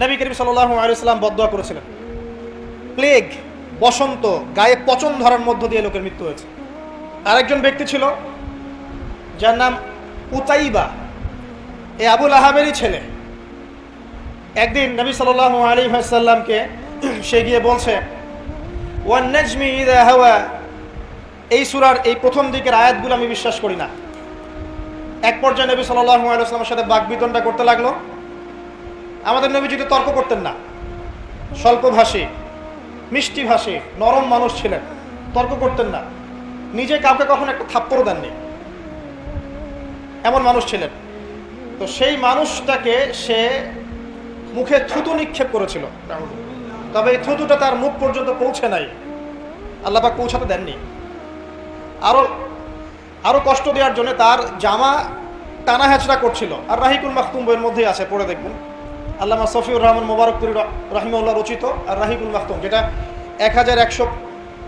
নবী করিম সাল্লাহ আলাইসাল্লাম বদোয়া করেছিলেন। প্লেগ, বসন্ত, গায়ে পচন ধরার মধ্য দিয়ে লোকের মৃত্যু হয়েছে। আরেকজন ব্যক্তি ছিল, যার নাম উতাইবা। এ আবুল আহাবেরই ছেলে। একদিন নবী সাল্লাহ আলী সাল্লামকে সে গিয়ে বলছে, ওয়ান নাজমি ইদা হাওয়া। এই সুরার এই প্রথম দিকের আয়াতগুলো আমি বিশ্বাস করি না। এক পর্যায়ে নবী সাল্লাহ আলাইসলামের সাথে বাকবিতনটা করতে লাগল। আমাদের নবী যদি তর্ক করতেন না। স্বল্প স্বল্পভাষী মিষ্টি ভাষী নরম মানুষ ছিলেন, তর্ক করতেন না। নিজে কাউকে কখনো একটা থাপ্পড়ও দেননি। এমন মানুষ ছিলেন। তো সেই মানুষটাকে সে মুখে থুতু নিক্ষেপ করেছিল। তবে এই থুতুটা তার মুখ পর্যন্ত পৌঁছে নাই। আল্লাপাক পৌঁছাতে দেননি। আরও আরও কষ্ট দেওয়ার জন্য তার জামা টানা হ্যাচড়া করছিল। আর রাহিকুল মাখতুম বইয়ের মধ্যেই আছে, পড়ে দেখবেন। আল্লামা সফিউর রহমান মোবারকপুরি রাহিমউল্লাহ রচিত আর রাহিকুল মাখতুম, যেটা এক হাজার একশো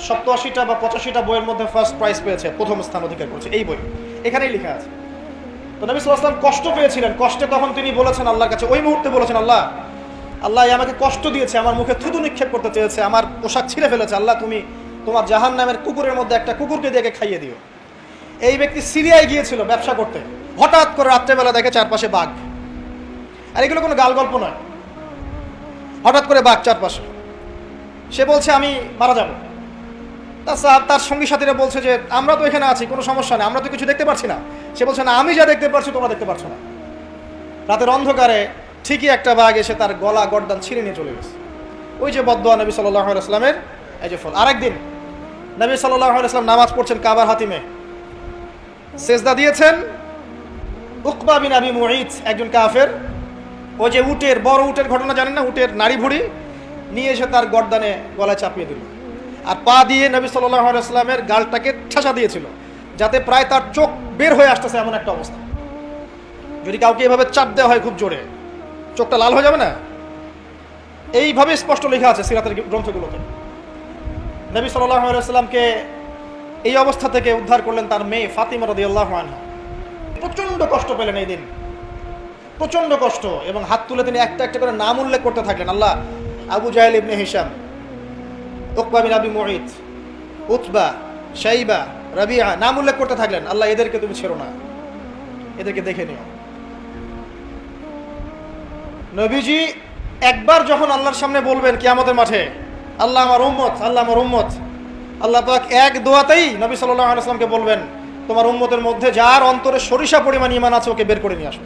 সপ্তাশিটা বা পঁচাশিটা বইয়ের মধ্যে ফার্স্ট প্রাইজ পেয়েছে, প্রথম স্থান অধিকার করেছে। এই বই, এখানেই লেখা আছে। তো নবী সাল্লাম কষ্ট পেয়েছিলেন। কষ্টে তখন তিনি বলেছেন আল্লাহর কাছে, ওই মুহূর্তে বলেছেন, আল্লাহ আল্লাহ আমাকে কষ্ট দিয়েছে, আমার মুখে থুতু নিক্ষেপ করতে চেয়েছে, আমার পোশাক ছিঁড়ে ফেলেছে। আল্লাহ, তুমি তোমার জাহান নামের কুকুরের মধ্যে একটা কুকুরকে দিয়ে খাইয়ে দিও। এই ব্যক্তি সিরিয়ায় গিয়েছিল ব্যবসা করতে। হঠাৎ করে রাত্রেবেলা দেখে চারপাশে বাঘ। আর এগুলো কোনো গাল গল্প নয়। হঠাৎ করে বাঘ চারপাশে। সে বলছে, আমি মারা যাব। তা স্যার তার সঙ্গী সাথীরা বলছে যে, আমরা তো এখানে আছি, কোনো সমস্যা নেই, আমরা তো কিছু দেখতে পাচ্ছি না। সে বলছে, না, আমি যা দেখতে পারছি, তোমরা দেখতে পারছ না। রাতের অন্ধকারে ঠিকই একটা বাঘ এসে তার গলা গর্দান ছিঁড়ে নিয়ে চলে গেছে। ওই যে বদোয়া নবী সাল্লাহ এই যে ফল, আরেকদিন নবী সাল্লাহ নামাজ পড়ছেন কাবার হাতিমে। সেজদা দিয়েছেন উকবা বিন আবি মুঈদ একজন কাফের। ওই যে উটের, বড় উটের ঘটনা জানেন না? উটের নারী ভুড়ি নিয়ে এসে তার গর্দানে গলায় চাপিয়ে দিল। আর পা দিয়ে নবী সাল্লাহ আসলামের গালটাকে ঠাসা দিয়েছিল, যাতে প্রায় তার চোখ বের হয়ে আসতেছে এমন একটা অবস্থা। যদি কাউকে এভাবে চাপ দেওয়া হয় খুব জোরে, চোখটা লাল হয়ে যাবে না? এইভাবে স্পষ্ট লেখা আছে সিরাতের গ্রন্থগুলোতে। নবী সাল্লামকে এই অবস্থা থেকে উদ্ধার করলেন তার মেয়ে ফাতিমা রদি আল্লাহ প্রচণ্ড কষ্ট পেলেন এই দিন। প্রচণ্ড কষ্ট এবং হাত তুলে তিনি একটা একটা করে নাম উল্লেখ করতে থাকলেন। আল্লাহ আবু জাহেল ইবনে হিসাম ওকবা বিন আবি মুঈদ উতবা, শাইবা রাবিয়া নাম উল্লেখ করতে থাকলেন। আল্লাহ এদেরকে তুমি ছেড়ো না। এদেরকে দেখে নিও। নবীজি একবার যখন আল্লাহর সামনে বলবেন কি আমাদের মাঠে, আল্লাহ আমার উম্মত, আল্লাহ আমার উম্মত, আল্লাহ পাক এক দোয়াতেই নবী সাল্লাহ আলাইসলামকে বলবেন, তোমার উম্মতের মধ্যে যার অন্তরে সরিষা পরিমাণ ইমান আছে, ওকে বের করে নিয়ে আসো।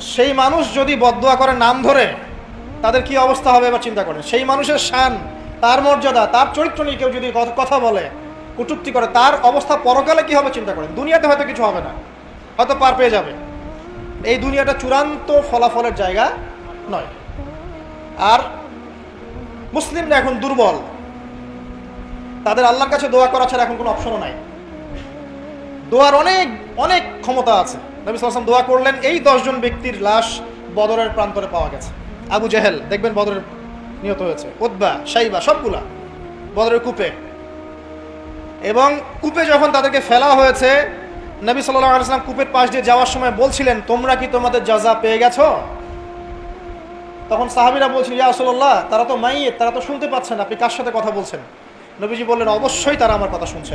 সেই মানুষ যদি বদদোয়া করে নাম ধরে, তাদের কি অবস্থা হবে এবার চিন্তা করেন। সেই মানুষের শান, তার মর্যাদা, তার চরিত্র নিয়ে কেউ যদি কথা- কথা বলে, কটূক্তি করে, তার অবস্থা পরকালে কি হবে চিন্তা করেন। দুনিয়াতে হয়তো কিছু হবে না। হয়তো পার পেয়ে যাবে। এই দুনিয়াটা চূড়ান্ত ফলাফলের জায়গা নয়। আর মুসলিমরা এখন দুর্বল। তাদের আল্লাহর কাছে দোয়া করা ছাড়া এখন কোনো অপশনও নাই। দোয়ার অনেক অনেক ক্ষমতা আছে। নবী সাল্লাম দোয়া করলেন, এই দশজন ব্যক্তির লাশ বদরের প্রান্তরে পাওয়া গেছে। আবু জেহেল, দেখবেন বদরের নিহত হয়েছে। উদ্বা সাইবা সবগুলা বদরের কূপে। এবং কূপে যখন তাদেরকে ফেলা হয়েছে, নবী সাল্লাহ কূপের পাশ দিয়ে যাওয়ার সময় বলছিলেন, তোমরা কি তোমাদের যাজা পেয়ে গেছো? তখন সাহাবিরা বলছিল, ইয়া রাসূলুল্লাহ, তারা তো মাইয়ে তারা তো শুনতে পাচ্ছেন আপনি কার সাথে কথা বলছেন? নবীজি বললেন, অবশ্যই তারা আমার কথা শুনছে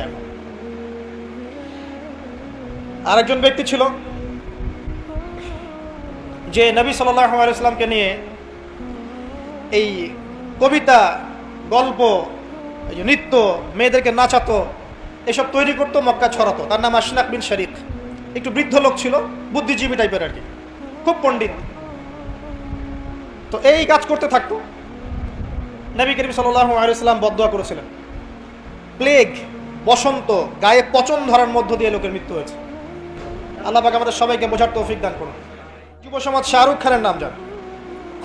আরেকজন ব্যক্তি ছিল যে নবী সাল্লাহ আলাইসলামকে নিয়ে এই কবিতা, গল্প নৃত্য, মেয়েদেরকে নাচাতো, এসব তৈরি করতো, মক্কা ছড়াতো। তার নাম আশনাক বিন শরিক। একটু বৃদ্ধ লোক ছিল, বুদ্ধিজীবী টাইপের আর কি। খুব পণ্ডিত। তো এই কাজ করতে থাকতো। নবী করিম সাল্লাহ বদোয়া করেছিলেন। প্লেগ, বসন্ত, গায়ে পচন ধরার মধ্য দিয়ে লোকের মৃত্যু হয়েছে। আল্লাহ আমাদের সবাইকে বোঝার তৌফিক দান করুন। যুব সমাজ শাহরুখ খানের নাম জানে।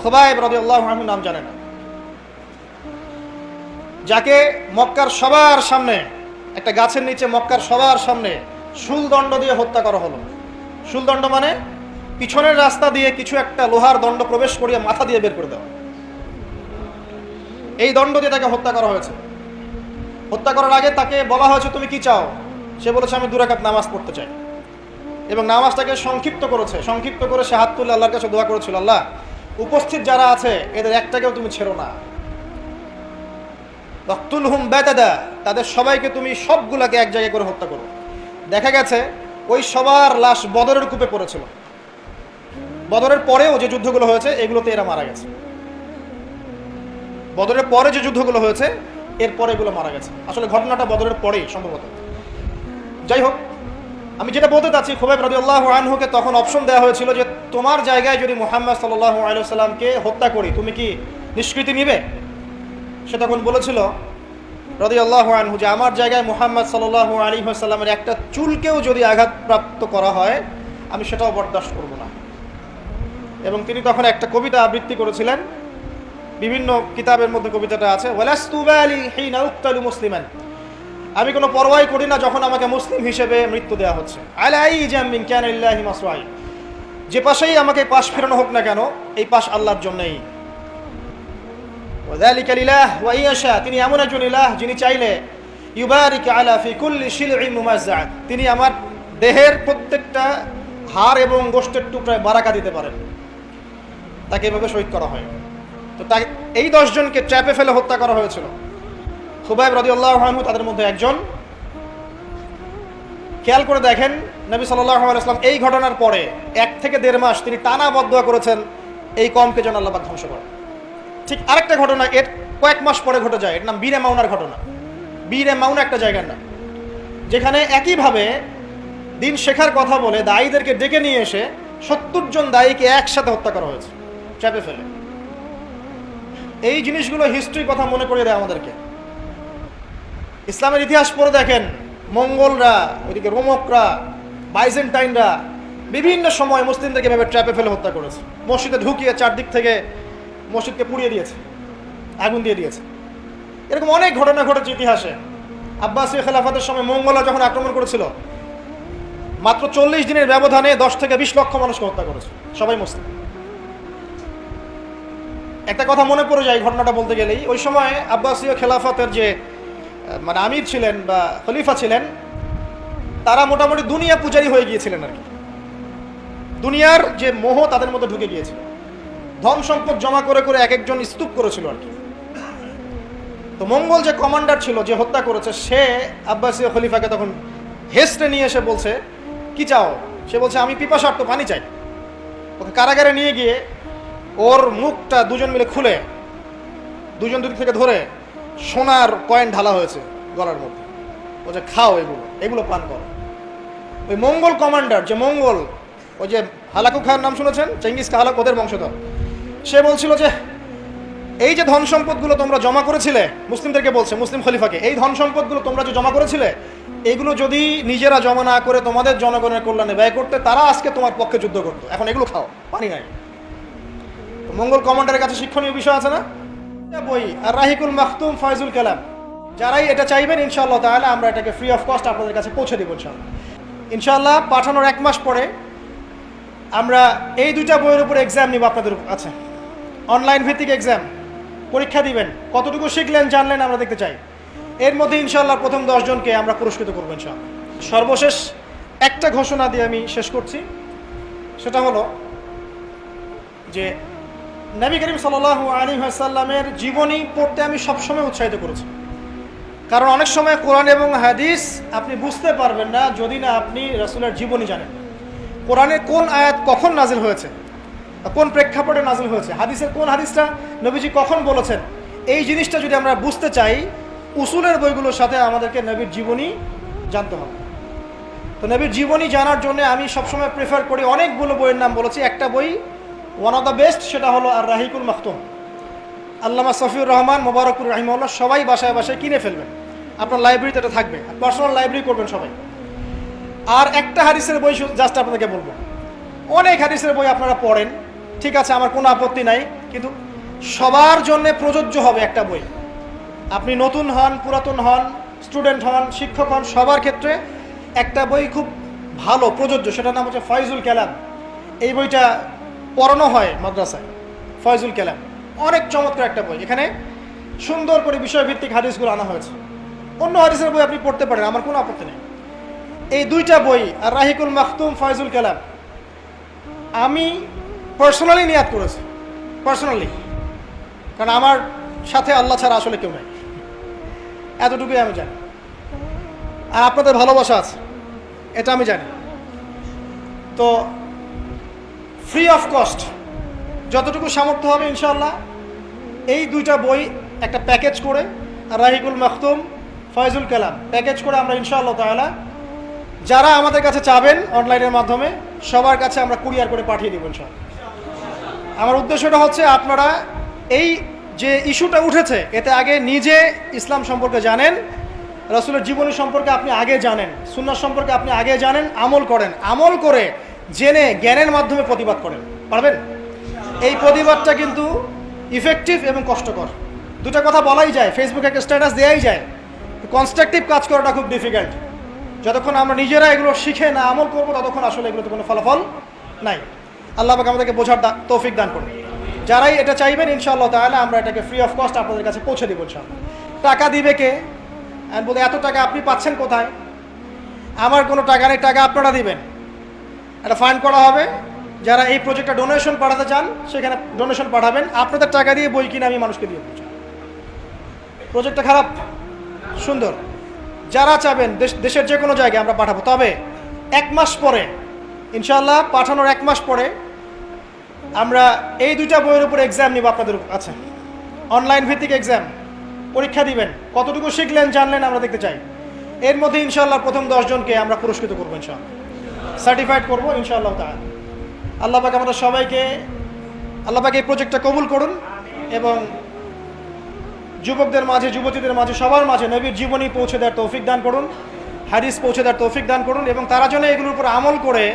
খোবাইব রবি আল্লাহ নাম জানে না। যাকে মক্কার সবার সামনে, একটা গাছের নিচে মক্কার সবার সামনে শুলদণ্ড দিয়ে হত্যা করা হলো। শুলদণ্ড মানে পিছনের রাস্তা দিয়ে কিছু একটা লোহার দণ্ড প্রবেশ করিয়ে মাথা দিয়ে বের করে দেওয়া। এই দণ্ড দিয়ে তাকে হত্যা করা হয়েছে। হত্যা করার আগে তাকে বলা হয়েছে, তুমি কি চাও? সে বলেছে, আমি দুরাকাত নামাজ পড়তে চাই। এবং নামাজটাকে সংক্ষিপ্ত করেছে। সংক্ষিপ্ত করে সে হাত তুলে আল্লাহর কাছে দোয়া করেছিল, আল্লাহ, উপস্থিত যারা আছে, এদের একটাকেও তুমি ছেড়ো না। রক্তুল হুম বেতাদা, তাদের সবাইকে তুমি সবগুলাকে এক জায়গায় করে হত্যা করো। দেখা গেছে, ওই সবার লাশ বদরের কূপে পড়েছিল। বদরের পরেও যে যুদ্ধগুলো হয়েছে, এগুলোতে এরা মারা গেছে। বদরের পরে যে যুদ্ধগুলো হয়েছে, এরপরে এগুলো মারা গেছে। আসলে ঘটনাটা বদরের পরেই সম্ভবত। যাই হোক আমি যেটা বলতে চাচ্ছি, খুবাইব রাজি আল্লাহ আনহুকে তখন অপশন দেওয়া হয়েছিল যে, তোমার জায়গায় যদি মোহাম্মদ সাল্লাহ আলুসাল্লামকে হত্যা করি, তুমি কি নিষ্কৃতি নিবে? সে তখন বলেছিল আল্লাহ আনহু, যে আমার জায়গায় মোহাম্মদ সাল্লাহ আলী সাল্লামের একটা চুলকেও যদি আঘাতপ্রাপ্ত করা হয়, আমি সেটাও বরদাস্ত করব না। এবং তিনি তখন একটা কবিতা আবৃত্তি করেছিলেন। বিভিন্ন কিতাবের মধ্যে কবিতাটা আছে ওয়ালাস্তুবালি হিনা উক্তালু মুসলিমান। আমি কোনো পরোয়াই করি না যখন আমাকে মুসলিম হিসেবে মৃত্যু দেওয়া হচ্ছে। মাসরাই যে পাশেই আমাকে পাশ ফেরানো হোক না কেন, এই পাশ আল্লাহর জন্যই। তিনি এমন একজন ইলাহ যিনি চাইলে তিনি আমার দেহের প্রত্যেকটা হাড় এবং গোষ্ঠের টুকরায় বারাকা দিতে পারেন। তাকে এভাবে শহীদ করা হয়। তো তাই এই দশজনকে ট্র্যাপে ফেলে হত্যা করা হয়েছিল। খুবাইব রদিউল্লাহ আহমু তাদের মধ্যে একজন। খেয়াল করে দেখেন, নবী আলাইসলাম এই ঘটনার পরে এক থেকে দেড় মাস তিনি টানা বদয়া করেছেন, এই কমকে যেন আল্লাহ ধ্বংস করে ঠিক আরেকটা ঘটনা, এর কয়েক মাস পরে ঘটে যায়, এর নাম বীরে মাউনার ঘটনা। বীরে মাউনা একটা জায়গার নাম। যেখানে একইভাবে দিন শেখার কথা বলে দায়ীদেরকে ডেকে নিয়ে এসে সত্তর জন দায়ীকে একসাথে হত্যা করা হয়েছে, চাপে ফেলে। এই জিনিসগুলো হিস্ট্রির কথা মনে করিয়ে দেয় আমাদেরকে। ইসলামের ইতিহাস পড়ে দেখেন, মঙ্গলরা, ওইদিকে রোমকরা, বাইজেন্টাইনরা বিভিন্ন সময় মুসলিমদেরকে এভাবে ট্র্যাপে ফেলে হত্যা করেছে। মসজিদে ঢুকিয়ে চারদিক থেকে মসজিদকে পুড়িয়ে দিয়েছে, আগুন দিয়ে দিয়েছে। এরকম অনেক ঘটনা ঘটেছে ইতিহাসে। আব্বাসীয় খেলাফাতের সময় মঙ্গলরা যখন আক্রমণ করেছিল, মাত্র চল্লিশ দিনের ব্যবধানে দশ থেকে বিশ লক্ষ মানুষকে হত্যা করেছে, সবাই মুসলিম। একটা কথা মনে পড়ে যায় ঘটনাটা বলতে গেলেই, ওই সময় আব্বাসীয় খেলাফতের যে মানে আমির ছিলেন বা খলিফা ছিলেন, তারা মোটামুটি দুনিয়া পূজারি হয়ে গিয়েছিলেন আর কি। দুনিয়ার যে মোহ তাদের মধ্যে ঢুকে গিয়েছিল। ধন সম্পদ জমা করে করে এক একজন স্তূপ করেছিল আর কি। তো মঙ্গল যে কমান্ডার ছিল, যে হত্যা করেছে, সে আব্বাসীয় খলিফাকে তখন হেস্টে নিয়ে এসে বলছে, কি চাও? সে বলছে, আমি পিপাসার্থ পানি চাই। ওকে কারাগারে নিয়ে গিয়ে ওর মুখটা দুজন মিলে খুলে, দুজন দুদিক থেকে ধরে সোনার কয়েন ঢালা হয়েছে গলার মধ্যে। ও যে খাও এগুলো এগুলো পান করো। ওই মঙ্গল কমান্ডার, যে মঙ্গল ওই যে হালাকু খান নাম শুনেছেন? চেঙ্গিস হালাক ওদের বংশধর। সে বলছিল যে, এই যে ধন সম্পদগুলো তোমরা জমা করেছিলে, মুসলিমদেরকে বলছে, মুসলিম খলিফাকে, এই ধন সম্পদগুলো তোমরা যে জমা করেছিলে, এগুলো যদি নিজেরা জমা না করে তোমাদের জনগণের কল্যাণে ব্যয় করতে, তারা আজকে তোমার পক্ষে যুদ্ধ করতো। এখন এগুলো খাও, পানি নাই। মঙ্গল কমান্ডারের কাছে শিক্ষণীয় বিষয় আছে না? বই, আর রাহিকুল মাহতুম ফয়জুল কালাম। যারাই এটা চাইবেন, ইনশাআল্লাহ তাহলে আমরা এটাকে ফ্রি অফ কস্ট আপনাদের কাছে পৌঁছে দেবো, ইনশাআল্লাহ। ইনশাআল্লাহ পাঠানোর এক মাস পরে আমরা এই দুইটা বইয়ের উপর এক্সাম নিব আপনাদের আছে অনলাইন ভিত্তিক এক্সাম পরীক্ষা দিবেন, কতটুকু শিখলেন, জানলেন আমরা দেখতে চাই। এর মধ্যে ইনশাআল্লাহ প্রথম দশজনকে আমরা পুরস্কৃত করব, ইনশাআল্লাহ। সর্বশেষ একটা ঘোষণা দিয়ে আমি শেষ করছি। সেটা হলো যে নবী করিম সাল আলী সাল্লামের জীবনী পড়তে আমি সবসময় উৎসাহিত করেছি। কারণ অনেক সময় কোরআন এবং হাদিস আপনি বুঝতে পারবেন না যদি না আপনি রসুলের জীবনী জানেন। কোরআনের কোন আয়াত কখন নাজিল হয়েছে কোন প্রেক্ষাপটে নাজিল হয়েছে? হাদিসের কোন হাদিসটা নবীজি কখন বলেছেন? এই জিনিসটা যদি আমরা বুঝতে চাই, উসুলের বইগুলোর সাথে আমাদেরকে নবীর জীবনী জানতে হবে। তো নবীর জীবনী জানার জন্য আমি সবসময় প্রেফার করি, অনেকগুলো বইয়ের নাম বলেছি। একটা বই ওয়ান অফ দ্য বেস্ট সেটা হলো আর রাহিকুল মাহতুম আল্লামা সফিউর রহমান মোবারকুর রাহিমউল্লাহ সবাই বাসায় বাসায় কিনে ফেলবেন। আপনার লাইব্রেরিতে এটা থাকবে। পার্সোনাল লাইব্রেরি করবেন সবাই। আর একটা হারিসের বই জাস্ট আপনাদেরকে বলব। অনেক হারিসের বই আপনারা পড়েন। ঠিক আছে, আমার কোনো আপত্তি নাই। কিন্তু সবার জন্য প্রযোজ্য হবে একটা বই। আপনি নতুন হন, পুরাতন হন স্টুডেন্ট হন, শিক্ষক হন, সবার ক্ষেত্রে একটা বই খুব ভালো, প্রযোজ্য। সেটার নাম হচ্ছে ফয়জুল কালাম। এই বইটা পড়ানো হয় মাদ্রাসায়, ফয়জুল কালাম। অনেক চমৎকার একটা বই। এখানে সুন্দর করে বিষয়ভিত্তিক হাদিসগুলো আনা হয়েছে। অন্য হাদিসের বই আপনি পড়তে পারেন, আমার কোনো আপত্তি নেই। এই দুইটা বই, আর রাহিকুল মাহতুম ফয়জুল কালাম, আমি পার্সোনালি নিয়াদ করেছি। পার্সোনালি কারণ আমার সাথে আল্লাহ ছাড়া আসলে কেউ নাই। এতটুকুই আমি জানি। আর আপনাদের ভালোবাসা আছে, এটা আমি জানি। তো ফ্রি অফ কস্ট যতটুকু সামর্থ্য হবে ইনশাল্লাহ এই দুইটা বই একটা প্যাকেজ করে রাহিকুল মাখতুম, ফয়জুল কালাম। প্যাকেজ করে আমরা ইনশাআল্লাহ তাআলা যারা আমাদের কাছে চাবেন অনলাইনের মাধ্যমে, সবার কাছে আমরা কুরিয়ার করে পাঠিয়ে দেবো ইনশাআল্লাহ। আমার উদ্দেশ্যটা হচ্ছে আপনারা এই যে ইস্যুটা উঠেছে, এতে আগে নিজে ইসলাম সম্পর্কে জানেন, রসুলের জীবনী সম্পর্কে আপনি আগে জানেন, সুন্নাহ সম্পর্কে আপনি আগে জানেন, আমল করেন। আমল করে জেনে জ্ঞানের মাধ্যমে প্রতিবাদ করেন। পারবেন? এই প্রতিবাদটা কিন্তু ইফেক্টিভ এবং কষ্টকর। দুটো কথা বলাই যায় ফেসবুকে একটা স্ট্যাটাস দেওয়াই যায়। কনস্ট্রাকটিভ কাজ করাটা খুব ডিফিকাল্ট যতক্ষণ আমরা নিজেরা এগুলো শিখে না আমল করব, ততক্ষণ আসলে এগুলোতে কোনো ফলাফল নাই। আল্লাহ পাক আমাদেরকে বোঝার তৌফিক দান করুন। যারাই এটা চাইবেন, ইনশাআল্লাহ তাহলে আমরা এটাকে ফ্রি অফ কস্ট আপনাদের কাছে পৌঁছে দেবো ইনশাআল্লাহ। টাকা দিবে কে? আমি বলি, এত টাকা আপনি পাচ্ছেন কোথায়? আমার কোনো টাকা নেই, টাকা আপনারা দিবেন। একটা ফান্ড করা হবে। যারা এই প্রজেক্টটা ডোনেশন পাঠাতে চান, সেখানে ডোনেশন পাঠাবেন। আপনাদের টাকা দিয়ে বই কিনে আমি মানুষকে দিয়ে প্রজেক্টটা খারাপ, সুন্দর। যারা চাবেন, দেশ- দেশের যে কোনো জায়গায় আমরা পাঠাবো। তবে এক মাস পরে ইনশাল্লাহ পাঠানোর এক মাস পরে, আমরা এই দুইটা বইয়ের উপর এক্সাম নিব আপনাদের কাছে অনলাইন ভিত্তিক এক্সাম পরীক্ষা দিবেন। কতটুকু শিখলেন, জানলেন, আমরা দেখতে চাই। এর মধ্যে ইনশাল্লাহ প্রথম দশজনকে আমরা পুরস্কৃত করব ইনশাল্লাহ সার্টিফাইড করব, ইনশাআল্লাহ তাহলে আল্লাহ পাক আমাদের সবাইকে, আল্লাহ পাক এই প্রজেক্টটা কবুল করুন এবং যুবকদের মাঝে, যুবতীদের মাঝে, সবার মাঝে নবীর জীবনী পৌঁছে দেওয়ার তৌফিক দান করুন, হাদিস পৌঁছে দেওয়ার তৌফিক দান করুন এবং তারা যেন এগুলোর উপর আমল করে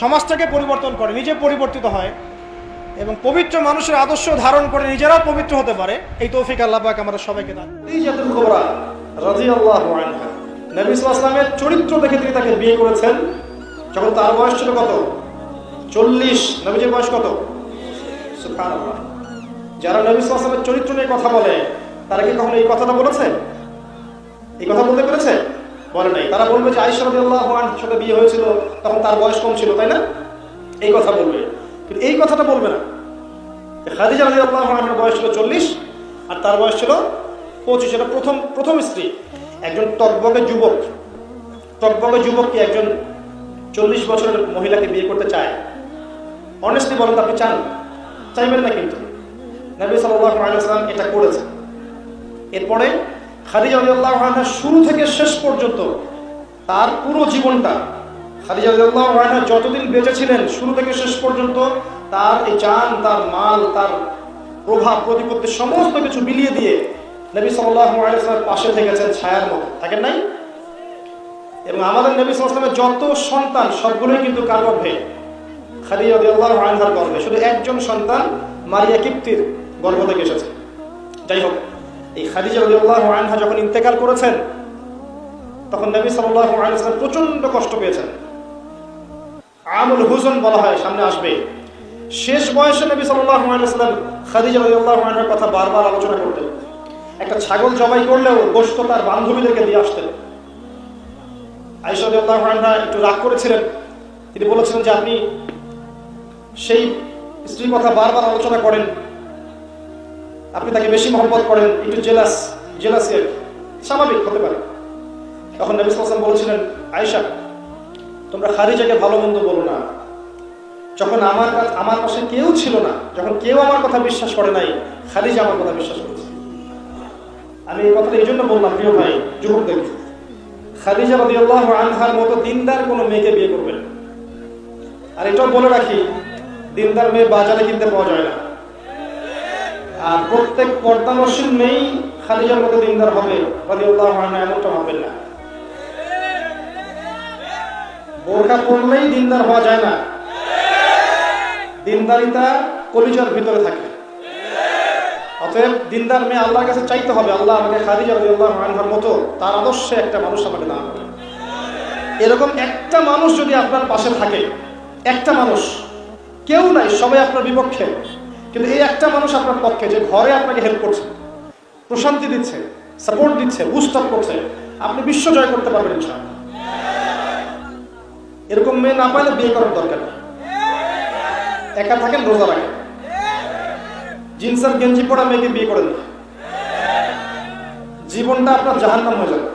সমাজটাকে পরিবর্তন করে, নিজে পরিবর্তিত হয় এবং পবিত্র মানুষের আদর্শ ধারণ করে নিজেরাও পবিত্র হতে পারে, এই তৌফিক আল্লাহ পাক আমাদের সবাইকে দান চরিত্র দেখে তিনি তাকে বিয়ে করেছেন। যখন তার বয়স ছিল কত? চল্লিশ। নবীজির বয়স কত? যারা নবী সাল্লাল্লাহু চরিত্র নিয়ে কথা বলে, তারা কি কখনো এই কথাটা বলেছে? এই কথা বলতে পেরেছে? বলে নাই। তারা বলবে যে আনহার সাথে বিয়ে হয়েছিল, তখন তার বয়স কম ছিল, তাই না? এই কথা বলবে। কিন্তু এই কথাটা বলবে না। খাদিজা রাদিয়াল্লাহু আনহার বয়স ছিল চল্লিশ, আর তার বয়স ছিল পঁচিশ। এটা প্রথম প্রথম স্ত্রী। একজন টকবগে যুবক। টকবগে যুবক কি একজন চল্লিশ বছরের মহিলাকে বিয়ে করতে চায়। অনেস্টলি বলেন আপনি চান? চাইবেন না কিন্তু। নবী আলাইহি এটা করেছে এরপরে খাদিজা আনহা শুরু থেকে শেষ পর্যন্ত তার পুরো জীবনটা, খাদিজা আনহা যতদিন বেঁচে ছিলেন, শুরু থেকে শেষ পর্যন্ত তার এই জান, তার মাল, তার প্রভাব, প্রতিপত্তি, সমস্ত কিছু মিলিয়ে দিয়ে নবী সাল্লাল্লাহু আলাইহি ওয়াসাল্লামের পাশে থেকেছেন ছায়ার মতো। থাকেন নাই? এবং আমাদের নবী ওয়াসাল্লামের যত সন্তান, সবগুলোই কিন্তু কার গর্ভে গর্ভে। শুধু একজন সন্তান মারিয়া কিপ্তির গর্ভ থেকে এসেছে। যাই হোক, এই খাদিজা যখন ইন্তেকাল করেছেন, তখন নবী ওয়াসাল্লাম প্রচণ্ড কষ্ট পেয়েছেন। আমুল হুজন বলা হয়, সামনে আসবে। শেষ বয়সে নবী আলাইহি খাদিজা কথা বারবার আলোচনা করতেন। একটা ছাগল জবাই করলেও গোশত তার বান্ধবীদেরকে দিয়ে আসতেন। আনহা একটু রাগ করেছিলেন। তিনি বলেছিলেন যে, আপনি সেই স্ত্রীর কথা বারবার আলোচনা করেন। আপনি তাকে বেশি মহব্বত করেন, একটু জেলাস জেলাসের স্বাভাবিক, হতে পারে। তখন নবী সাল্লাম বলেছিলেন, আয়েশা, তোমরা খাদিজাকে ভালো মন্দ বলো না। যখন আমার আমার পাশে কেউ ছিল না, যখন কেউ আমার কথা বিশ্বাস করে নাই, খাদিজা আমার কথা বিশ্বাস করেছে। আমি এই কথাটা এই জন্য বললাম, প্রিয় ভাই, যুবকদের। খাদিজা রাদিয়াল্লাহু আনহার মতো দিনদার কোনো মেয়েকে বিয়ে করবেন আর এটাও বলে রাখি, দিনদার মেয়ে বাজারে কিনতে পাওয়া যায় না। আর প্রত্যেক পর্দানসীন মেয়েই খাদিজার মতো দিনদার হবে, রাদিয়াল্লাহু আনহা এমনটা ভাববেন না। বোরকা পড়লেই দিনদার হওয়া যায় না। দিনদারিতা কলিজার ভিতরে থাকে। অতএব দিনদার মেয়ে আল্লাহর কাছে চাইতে হবে, আল্লাহ আমাকে খাদিজা রাদিয়াল্লাহু আনহার মতো তার আদর্শে একটা মানুষ আমাকে দান করে এরকম একটা মানুষ যদি আপনার পাশে থাকে, একটা মানুষ, কেউ নাই, সবাই আপনার বিপক্ষে। কিন্তু এই একটা মানুষ আপনার পক্ষে যে ঘরে আপনাকে হেল্প করছে, প্রশান্তি দিচ্ছে সাপোর্ট দিচ্ছে বুস্ট আপ করছে, আপনি বিশ্ব জয় করতে পারবেন ইনশাআল্লাহ। এরকম মেয়ে না পাইলে বিয়ে করার দরকার একা থাকেন, রোজা রাখেন। জিন্সের গেঞ্জি পরা মেয়েকে বিয়ে করে দেবে জীবনটা আপনার জাহান্নাম হয়ে যাবে।